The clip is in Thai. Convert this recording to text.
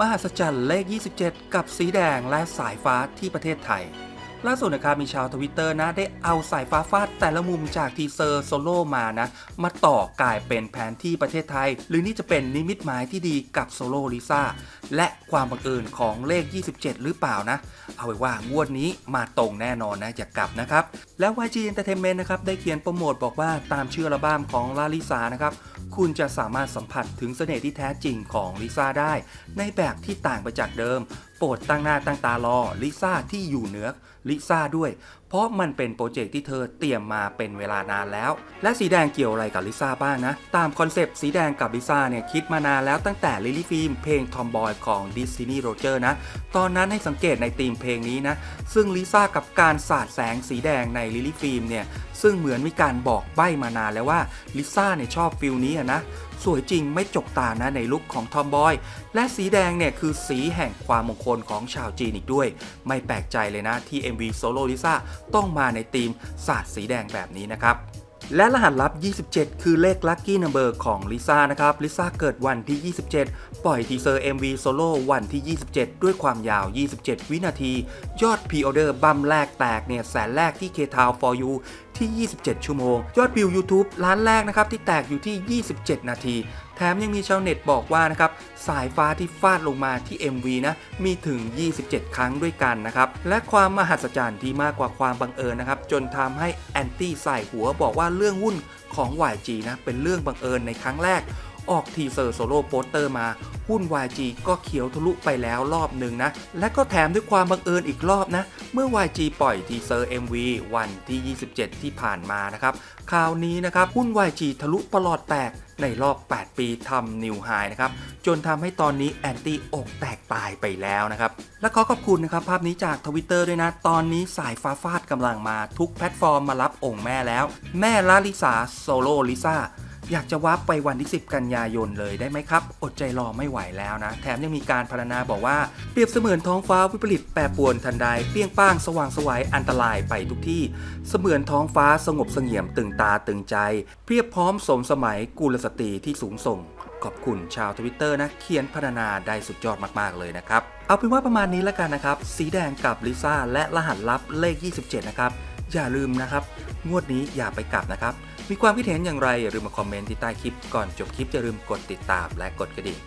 มหัศจรรย์เลข 27 กับสีแดงและสายฟ้าที่ประเทศไทย ล่าสุดนะครับมีชาวทวิตเตอร์นะได้เอาสายฟ้าฟาดแต่ละมุมจากทีเซอร์โซโล่มานะ มาต่อกลายเป็นแผนที่ประเทศไทย หรือนี่จะเป็นนิมิตหมายที่ดีกับโซโล่ลิซ่าและความบังเอิญของเลข 27 หรือเปล่านะ เอาไว้ว่างวดนี้มาตรงแน่นอนนะอย่ากลับนะครับ แล้ว YG Entertainment นะครับได้เขียนโปรโมทบอกว่าตามชื่ออัลบั้มของลาลิซานะครับคุณจะสามารถสัมผัสถึงเสน่ห์ที่แท้จริงของลิซ่าได้ ในแบบที่ต่างไปจากเดิมโปรดตั้งหน้าตั้งตารอลิซ่าที่อยู่เหนือลิซ่าด้วย เพราะมันเป็นโปรเจกต์ที่เธอเตรียมมาเป็นเวลานานแล้ว และสีแดงเกี่ยวอะไรกับลิซ่าบ้างนะ ตามคอนเซปต์สีแดงกับลิซ่าเนี่ยคิดมานานแล้วตั้งแต่ลิลี่ฟิล์มเพลงทอมบอยของดิสนีย์โรเจอร์นะ ตอนนั้นให้สังเกตในธีมเพลงนี้นะ ซึ่งลิซ่ากับการสาดแสงสีแดงในลิลี่ฟิล์มเนี่ยซึ่งเหมือนมีการบอกใบ้มานานแล้วว่าลิซ่าเนี่ยชอบฟิลนี้อะนะสวยจริงไม่จกตานะในลุคของทอมบอย และสีแดงเนี่ยคือสีแห่งความมงคลของชาวจีนอีกด้วย ไม่แปลกใจเลยนะที่ MV โซโล่ลิซ่าต้องมาในธีมสาดสีแดงแบบนี้นะครับและรหัสลับ 27 คือเลขลัคกี้นัมเบอร์ของลิซ่านะครับ ลิซ่าเกิดวันที่ 27 ปล่อยทีเซอร์ MV โซโล่วันที่ 27 ด้วยความยาว 27 วินาที ยอดพ r ออเดอร์บัมแรกแตกเนี่ยแสนแรกที่ K-Town for You ที่ 27 ชั่วโมง ยอดวิว YouTube ล้านแรกนะครับที่แตกอยู่ที่ 27 นาที แถมยังมีชาวเน็ตบอกว่านะครับสายฟ้าที่ฟาดลงมาที่ MV นะมีถึง 27 ครั้งด้วยกันนะครับและความมหัศจรรย์ที่มากกว่าความบังเอิญนะครับจนทำให้แอนตี้ใส่หัวบอกว่าเรื่องหุ้นของ YG นะเป็นเรื่องบังเอิญในครั้งแรกออกทีเซอร์โซโล่โปสเตอร์มา หุ้น YG ก็เขียวทะลุไปแล้วรอบหนึ่งนะ และก็แถมด้วยความบังเอิญอีกรอบนะ เมื่อ YG ปล่อยทีเซอร์ MV วันที่ 27 ที่ผ่านมานะครับคราวนี้นะครับหุ้น YG ทะลุประหลอดแตกในรอบ 8 ปีทำนิวไฮนะครับ จนทำให้ตอนนี้แอนตี้อกแตกตายไปแล้วนะครับ และขอขอบคุณนะครับ ภาพนี้จากทวิตเตอร์ด้วยนะ ตอนนี้สายฟ้าฟาดกำลังมาทุกแพลตฟอร์มมารับองค์แม่แล้ว แม่ลาลิสาโซโลลิซ่า อยากจะวับไปวันที่ 10 กันยายนเลยได้ไหมครับ อดใจรอไม่ไหวแล้วนะ แถมยังมีการพรรณนาบอกว่าเปรียบเสมือนท้องฟ้าวิปริตแปรปรวนทันใดเปรี้ยงป้างสว่างสวัยอันตรายไปทุกที่ เสมือนท้องฟ้าสงบเสงี่ยมตึงตาตึงใจ เพียบพร้อมสมสมัยกุลสตรีที่สูงส่ง ขอบคุณชาวทวิตเตอร์นะเขียนพรรณนาได้สุดยอดมากๆเลยนะครับเอาเป็นว่าประมาณนี้แล้วกันนะครับ สีแดงกับลิซ่าและรหัสลับเลข 27 นะครับ อย่าลืมนะครับ งวดนี้อย่าไปกลับนะครับ มีความคิดเห็นอย่างไรอย่าลืมมาคอมเมนต์ที่ใต้คลิปก่อนจบคลิปอย่าลืมกดติดตามและกดกระดิ่ง